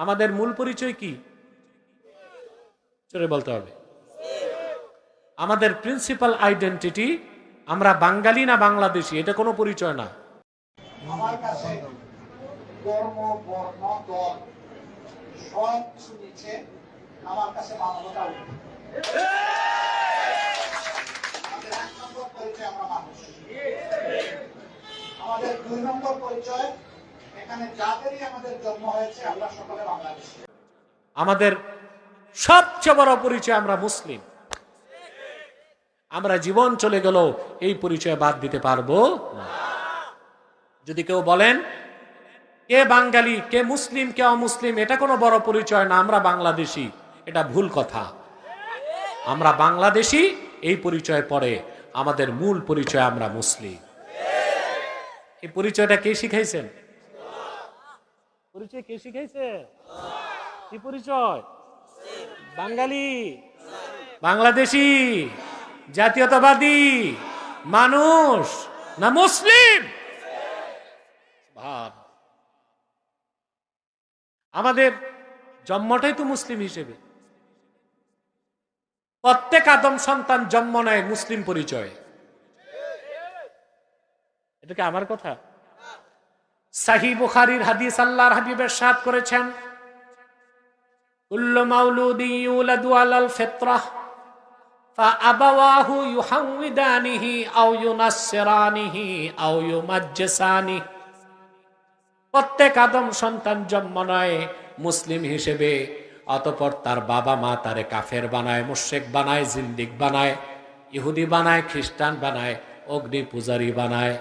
আমাদের মূল পরিচয় কি? বলতে হবে। আমাদের প্রিন্সিপাল আইডেন্টিটি আমরা বাঙালি না বাংলাদেশি? এটা কোনো পরিচয় না। আমাদের দুই নম্বর পরিচয় আমাদের সবচেয়ে বড় পরিচয় আমরা মুসলিম। আমরা জীবন চলে গেল এই পরিচয় বাদ দিতে পারব। যদি কেউ বলেন, কে বাঙালি, কে মুসলিম, কে অমুসলিম, এটা কোনো বড় পরিচয় না, আমরা বাংলাদেশি, এটা ভুল কথা। আমরা বাংলাদেশি, এই পরিচয় পরে আমাদের মূল পরিচয় আমরা মুসলিম। এই পরিচয়টা কে শিখাইছেন? পরিচয় কে শিখাইছে? কি পরিচয়? বাঙালি। বাংলাদেশি। জাতীয়তাবাদী। মানুষ। না মুসলিম? ভাব। আমাদের জন্মটাই তো মুসলিম হিসেবে। প্রত্যেক আদম সন্তান জন্ম নেয় মুসলিম পরিচয়। এটা কি আমার কথা? সাহি বুখারির হাদিস আল্লাহর হাবিবের সাথ করেছেন কুল্লু মাউলুদি ইউলাদু আলাল ফিতরাহ فأبواه يحودانه أو ينصرانه أو يمجسانه প্রত্যেক আদম সন্তান জন্ম নয় মুসলিম হিসেবে অতপর তার বাবা মা তারে কাফের বানায় মুশেক বানায় জিন্দিক বানায় ইহুদি বানায় খ্রিস্টান বানায় অগ্নি পূজারি বানায়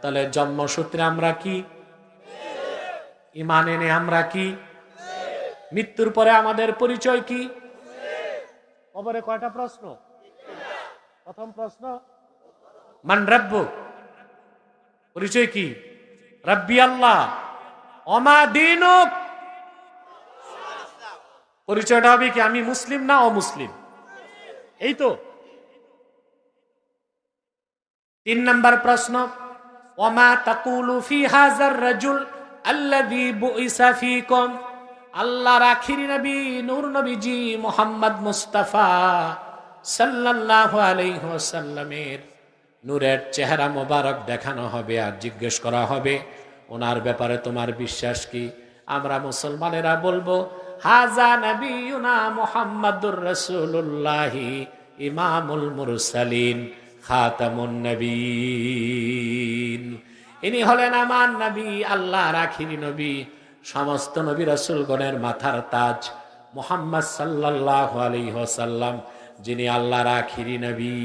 তাহলে জন্মসূত্রে আমরা কি ইমান এনে আমরা কি? মৃত্যুর পরে আমাদের পরিচয় কি? কবরে কয়টা প্রশ্ন? প্রথম প্রশ্ন, মান রব্য পরিচয় কি? রব্বি আল্লাহ। অমা দিনুক। পরিচয়টা হবে কি, আমি মুসলিম না অমুসলিম? এই তো। তিন নম্বর প্রশ্ন, ওমা তাকুলু ফি হাজার রাজুল আল্লাযী বুইসা ফীকুম। আল্লাহর আখিরি নবী, নূর নবীজি মোহাম্মদ মুস্তাফা সাল্লাল্লাহু আলাইহি ওয়াসাল্লামের নূরের চেহারা মোবারক দেখানো হবে আর জিজ্ঞেস করা হবে, ওনার ব্যাপারে তোমার বিশ্বাস কি? আমরা মুসলমানেরা বলব, হাজা নবীনা মুহাম্মাদুর রাসূলুল্লাহি ইমামুল মুরসালিন, খাতামুন নবীন। ইনি হলেন আমার নবী আল্লাহ রাখিরি নবী। সমস্ত নবী রাসূলগণের মাথার তাজ। মোহাম্মদ সাল্লাল্লাহু আলাইহি ওয়াসাল্লাম, যিনি আল্লাহর আখিরি নবী।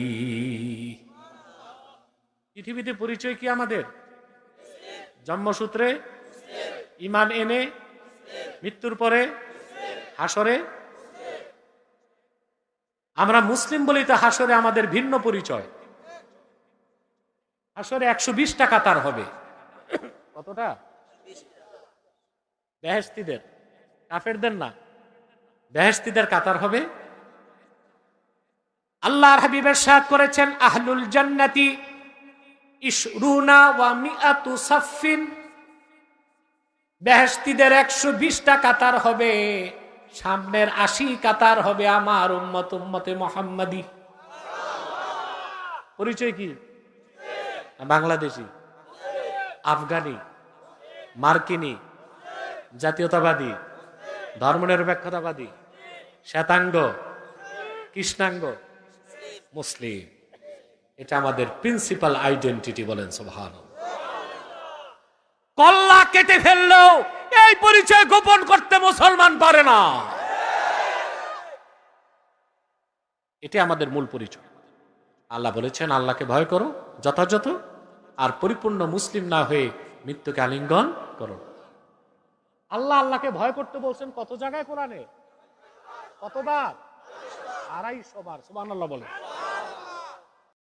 পৃথিবীতে পরিচয় কি আমাদের? জন্মসূত্রে? ইমান এনে? মৃত্যুর পরে? হাসরে আমরা মুসলিম বলেই তো হাসরে আমাদের ভিন্ন পরিচয়। হাসরে একশো বিশ টাকা তার হবে। কতটা? বেহেস্তিদের কাফেরদের না। বেহেস্তিদের কাতার হবে। আল্লাহর হাবিবের সাথ করেছেন, আহলুল জান্নাতি ইশরুনা ওয়া মিআতু সাফিন বেহেস্তিদের একশো বিশটা কাতার হবে। সামনের আশি কাতার হবে আমার উম্মত উম্মতে মোহাম্মদী। পরিচয় কি? বাংলাদেশি, আফগানি, মার্কিনী, জাতীয়তাবাদী, ধর্মনিরপেক্ষতাবাদী, শ্বেতাঙ্গ, কৃষ্ণাঙ্গ, মুসলিম। এটা আমাদের প্রিন্সিপাল আইডেন্টিটি বলেন সোভান কল্লা কেটে ফেললেও এই পরিচয় গোপন করতে মুসলমান পারে না। এটা আমাদের মূল পরিচয়। আল্লাহ বলেছেন, আল্লাহকে ভয় করো, যথাযথ আর পরিপূর্ণ মুসলিম না হয়ে মৃত্যুকে আলিঙ্গন করো। আল্লাহ আল্লাহকে ভয় করতে বলছেন কত জায়গায় কোরআনে? কতবার? আড়াইশো বার, সুবহানাল্লাহ বলে